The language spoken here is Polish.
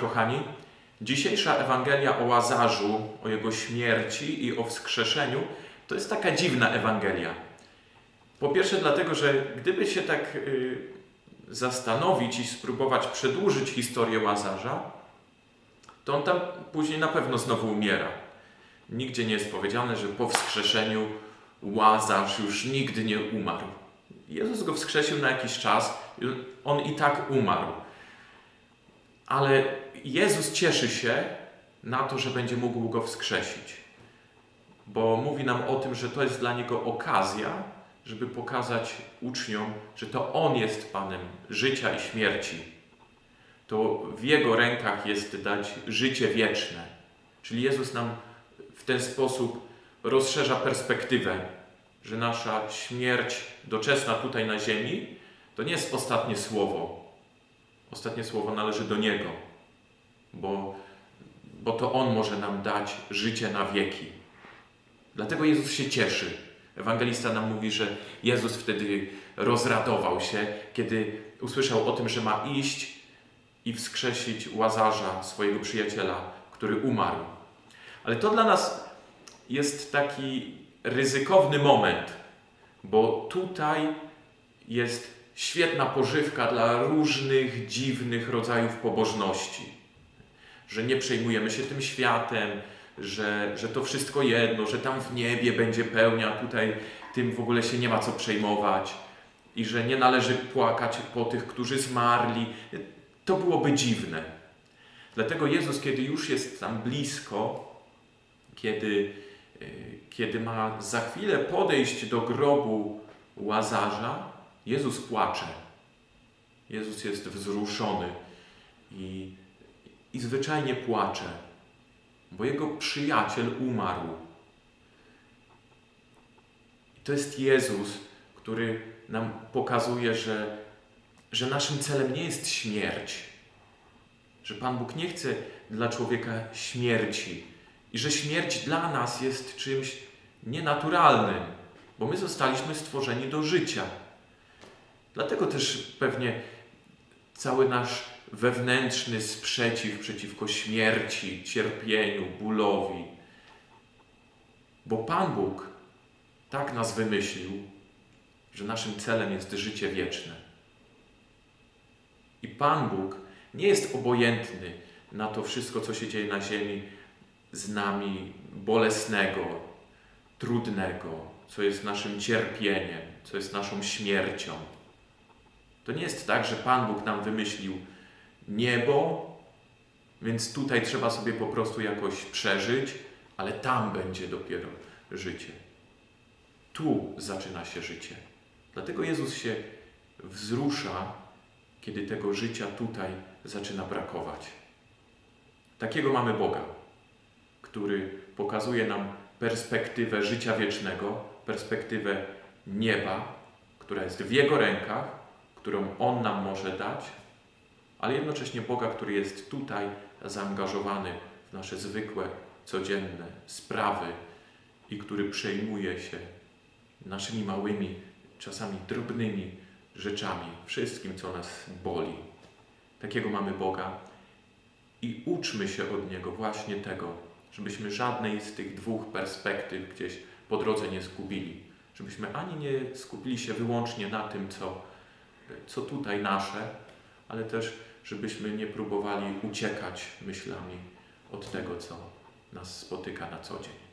kochani, dzisiejsza Ewangelia o Łazarzu, o jego śmierci i o wskrzeszeniu, to jest taka dziwna Ewangelia. Po pierwsze dlatego, że gdyby się tak y, zastanowić i spróbować przedłużyć historię Łazarza, to on tam później na pewno znowu umiera. Nigdzie nie jest powiedziane, że po wskrzeszeniu Łazarz już nigdy nie umarł. Jezus go wskrzesił na jakiś czas, on i tak umarł. Ale Jezus cieszy się na to, że będzie mógł go wskrzesić, bo mówi nam o tym, że to jest dla niego okazja, żeby pokazać uczniom, że to on jest Panem życia i śmierci. To w jego rękach jest dać życie wieczne. Czyli Jezus nam w ten sposób rozszerza perspektywę, że nasza śmierć doczesna tutaj na ziemi to nie jest ostatnie słowo. Ostatnie słowo należy do Niego, bo, bo to On może nam dać życie na wieki. Dlatego Jezus się cieszy. Ewangelista nam mówi, że Jezus wtedy rozradował się, kiedy usłyszał o tym, że ma iść i wskrzesić łazarza, swojego przyjaciela, który umarł. Ale to dla nas jest taki ryzykowny moment, bo tutaj jest świetna pożywka dla różnych dziwnych rodzajów pobożności. Że nie przejmujemy się tym światem, że, że to wszystko jedno, że tam w niebie będzie pełnia, tutaj tym w ogóle się nie ma co przejmować i że nie należy płakać po tych, którzy zmarli. To byłoby dziwne. Dlatego Jezus, kiedy już jest tam blisko, kiedy, kiedy ma za chwilę podejść do grobu łazarza, Jezus płacze. Jezus jest wzruszony i, i zwyczajnie płacze, bo jego przyjaciel umarł. I to jest Jezus, który nam pokazuje, że, że naszym celem nie jest śmierć, że Pan Bóg nie chce dla człowieka śmierci i że śmierć dla nas jest czymś nienaturalnym, bo my zostaliśmy stworzeni do życia. Dlatego też pewnie cały nasz wewnętrzny sprzeciw przeciwko śmierci, cierpieniu, bólowi. Bo Pan Bóg tak nas wymyślił, że naszym celem jest życie wieczne. I Pan Bóg nie jest obojętny na to wszystko, co się dzieje na ziemi z nami, bolesnego, trudnego, co jest naszym cierpieniem, co jest naszą śmiercią. To nie jest tak, że Pan Bóg nam wymyślił niebo, więc tutaj trzeba sobie po prostu jakoś przeżyć, ale tam będzie dopiero życie. Tu zaczyna się życie. Dlatego Jezus się wzrusza, kiedy tego życia tutaj zaczyna brakować. Takiego mamy Boga, który pokazuje nam perspektywę życia wiecznego, perspektywę nieba, która jest w Jego rękach, którą On nam może dać, ale jednocześnie Boga, który jest tutaj zaangażowany w nasze zwykłe, codzienne sprawy i który przejmuje się naszymi małymi, czasami drobnymi rzeczami, wszystkim, co nas boli. Takiego mamy Boga i uczmy się od Niego właśnie tego, żebyśmy żadnej z tych dwóch perspektyw gdzieś po drodze nie zgubili. Żebyśmy ani nie skupili się wyłącznie na tym, co, co tutaj nasze, ale też żebyśmy nie próbowali uciekać myślami od tego, co nas spotyka na co dzień.